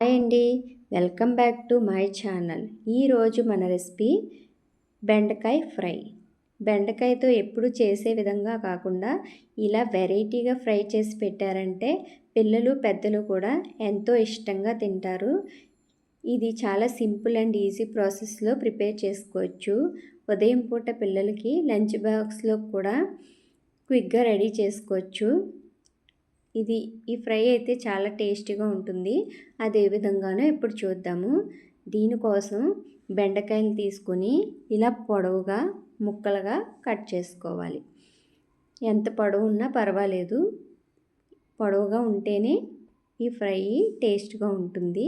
Hi అండి. Welcome back to my channel. ఈరోజు మన రెసిపీ బెండకాయ ఫ్రై. బెండకాయతో ఎప్పుడు చేసే విధంగా కాకుండా ఇలా వెరైటీగా ఫ్రై చేసి పెట్టారంటే పిల్లలు పెద్దలు కూడా ఎంతో ఇష్టంగా తింటారు. ఇది చాలా సింపుల్ అండ్ ఈజీ ప్రాసెస్లో ప్రిపేర్ చేసుకోవచ్చు. ఉదయం పూట పిల్లలకి లంచ్ బాక్స్లో కూడా క్విక్గా రెడీ చేసుకోవచ్చు. ఇది ఈ ఫ్రై అయితే చాలా టేస్టీగా ఉంటుంది. అదే విధంగానో ఇప్పుడు చూద్దాము. దీనికోసం బెండకాయలు తీసుకొని ఇలా పొడవుగా ముక్కలుగా కట్ చేసుకోవాలి. ఎంత పొడవు ఉన్నా పర్వాలేదు. పొడవుగా ఉంటేనే ఈ ఫ్రై టేస్ట్గా ఉంటుంది.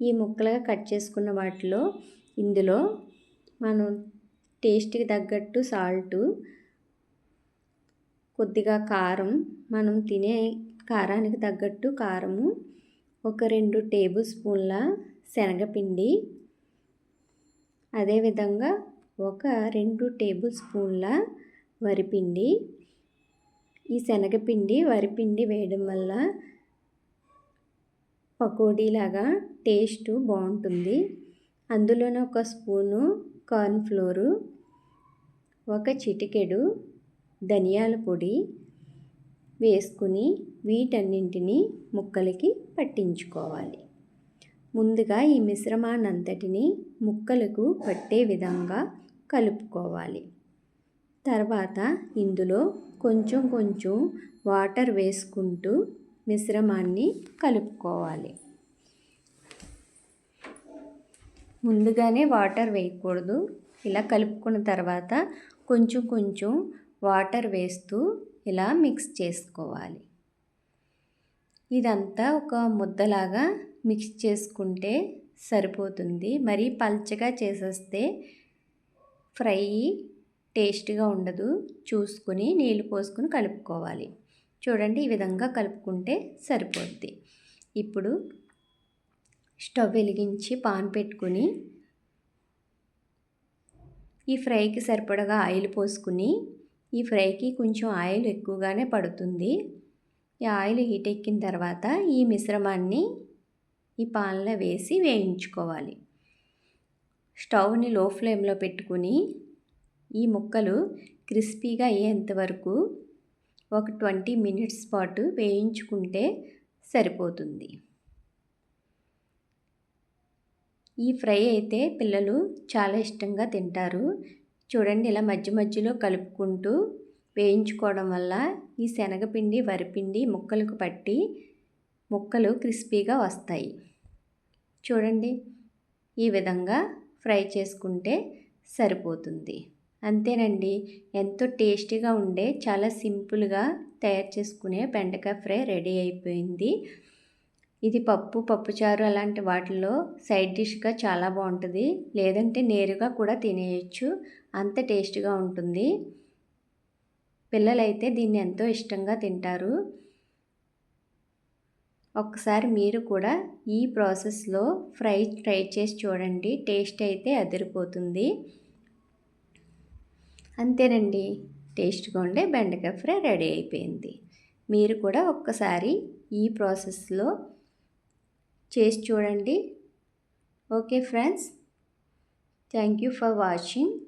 ఈ ముక్కలుగా కట్ చేసుకున్న వాటిలో ఇందులో మనం టేస్ట్కి తగ్గట్టు సాల్టు కొద్దిగా కారం మనం తినే కారానికి తగ్గట్టు కారము ఒక రెండు టేబుల్ స్పూన్ల శనగపిండి. అదేవిధంగా ఒక రెండు టేబుల్ స్పూన్ల వరిపిండి. ఈ శనగపిండి వరిపిండి వేయడం వల్ల పకోడీలాగా టేస్ట్ బాగుంటుంది. అందులోనే ఒక స్పూను కార్న్ఫ్లోరు ఒక చిటికెడు ధనియాల పొడి వేసుకుని వీటన్నింటినీ ముక్కలకి పట్టించుకోవాలి. ముందుగా ఈ మిశ్రమాన్నంతటిని ముక్కలకు పట్టే విధంగా కలుపుకోవాలి. తర్వాత ఇందులో కొంచెం కొంచెం వాటర్ వేసుకుంటూ మిశ్రమాన్ని కలుపుకోవాలి. ముందుగానే వాటర్ వేయకూడదు. ఇలా కలుపుకున్న తర్వాత కొంచెం కొంచెం వాటర్ వేస్తూ ఇలా మిక్స్ చేసుకోవాలి. ఇదంతా ఒక ముద్దలాగా మిక్స్ చేసుకుంటే సరిపోతుంది. మరీ పల్చగా చేసేస్తే ఫ్రై టేస్ట్గా ఉండదు. చూసుకుని నీళ్ళు పోసుకుని కలుపుకోవాలి. చూడండి ఈ విధంగా కలుపుకుంటే సరిపోద్ది. ఇప్పుడు స్టవ్ వెలిగించి పాన్ పెట్టుకుని ఈ ఫ్రైకి సరిపడగా ఆయిల్ పోసుకుని ఈ ఫ్రైకి కొంచెం ఆయిల్ ఎక్కువగానే పడుతుంది. ఈ ఆయిల్ హీట్ ఎక్కిన తర్వాత ఈ మిశ్రమాన్ని ఈ పాన్లో వేసి వేయించుకోవాలి. స్టవ్ని లో ఫ్లేమ్లో పెట్టుకుని ఈ ముక్కలు క్రిస్పీగా అయ్యేంత వరకు ఒక ట్వంటీ మినిట్స్ పాటు వేయించుకుంటే సరిపోతుంది. ఈ ఫ్రై అయితే పిల్లలు చాలా ఇష్టంగా తింటారు. చూడండి ఇలా మధ్య మధ్యలో కలుపుకుంటూ వేయించుకోవడం వల్ల ఈ శనగపిండి వరిపిండి ముక్కలకు పట్టి ముక్కలు క్రిస్పీగా వస్తాయి. చూడండి ఈ విధంగా ఫ్రై చేసుకుంటే సరిపోతుంది. అంతేనండి ఎంతో టేస్టీగా ఉండే చాలా సింపుల్గా తయారు చేసుకునే బెండకాయ ఫ్రై రెడీ అయిపోయింది. ఇది పప్పు పప్పుచారు అలాంటి వాటిల్లో సైడ్ డిష్గా చాలా బాగుంటుంది. లేదంటే నేరుగా కూడా తినేయచ్చు. అంత టేస్ట్గా ఉంటుంది. పిల్లలైతే దీన్ని ఎంతో ఇష్టంగా తింటారు. ఒక్కసారి మీరు కూడా ఈ ప్రాసెస్లో ఫ్రై ట్రై చేసి చూడండి. టేస్ట్ అయితే అదిరిపోతుంది. అంతేనండి. టేస్ట్గా ఉండే బెండకాయ ఫ్రై రెడీ అయిపోయింది. మీరు కూడా ఒక్కసారి ఈ ప్రాసెస్లో చేసి చూడండి. Okay friends. Thank you for watching.